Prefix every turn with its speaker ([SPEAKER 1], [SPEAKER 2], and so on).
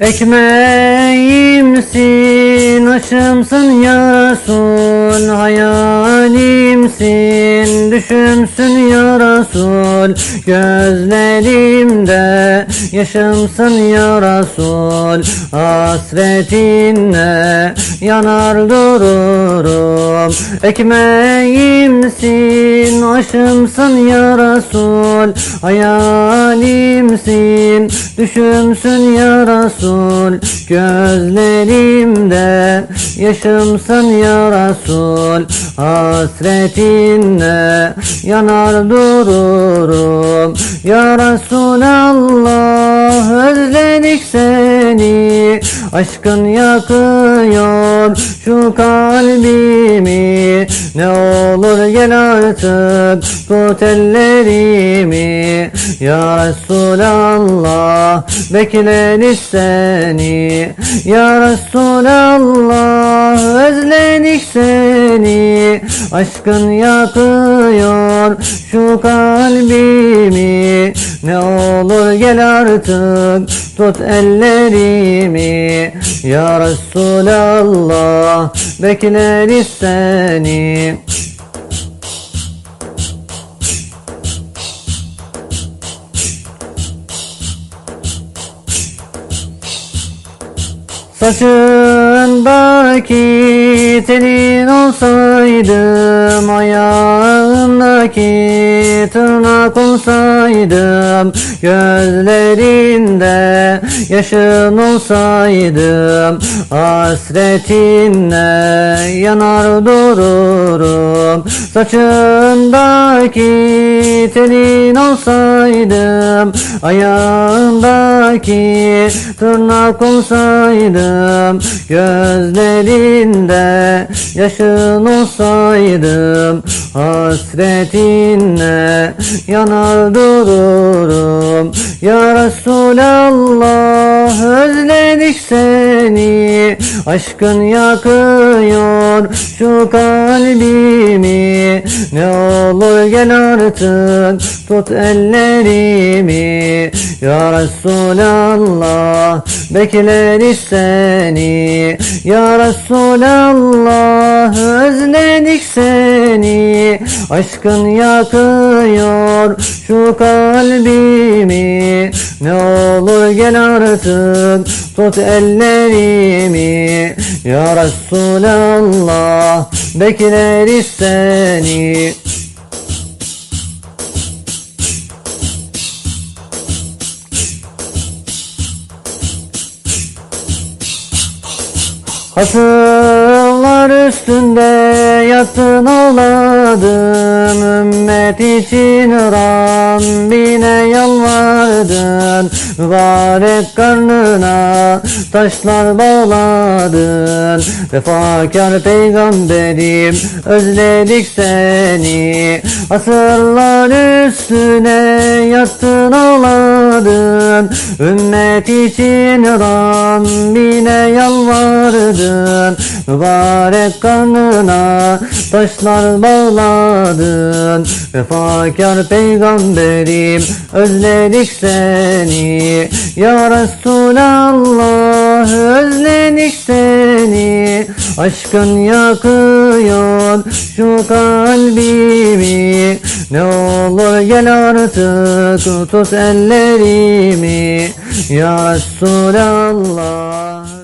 [SPEAKER 1] Ekmeğimsin, aşımsın ya Resul Hayalimsin, düşümsün ya Resul Gözlerimde yaşımsın ya Resul Hasretinle yanar dururum. Ekmeğimsin, aşımsın ya Hayalimsin, düşümsün ya Resul Gözlerimde yaşımsın ya Resul Hasretinle yanar dururum. Ya Resulallah özledik seni. Aşkın yakıyor şu kalbimi. Ne olur gel artık tut ellerimi Ya Resulallah bekleriz seni. Ya Resulallah özledik seni. Aşkın yakıyor şu kalbimi. Ne olur gel artık tut ellerimi. Ya Resulallah bekleriz seni Saçındaki telin olsaydım Ayağındaki tırnak olsaydım Gözlerinde yaşın olsaydım Hasretinle yanar dururum. Saçındaki telin olsaydım Ayağındaki tırnak olsaydım Gözlerinde yaşın olsaydım Hasretinle yanar dururum. Ya Resulallah özledik seni Aşkın yakıyor şu kalbimi. Ne olur gel artık tut ellerimi Ya Resulallah bekleriz seni. Ya Resulallah özledik seni. Aşkın yakıyor şu kalbimi. Ne olur gel artık tut ellerimi. Ya Resulallah bekleriz seni Hasırlar üstünde yattın ağladın Ümmet için Rabbine yalvardın. Mübarek karnına taşlar bağladın. Vefakar peygamberim özledik seni. Asırlar üstüne yattın ağladın Ümmet için Rabbine yalvardın Mübarek karnına taşlar bağladın. Vefakar peygamberim özledik seni. Ya Resulallah özledik seni. Aşkın yakıyor şu kalbimi. Ne olur gel artık tut ellerimi. Ya Resulallah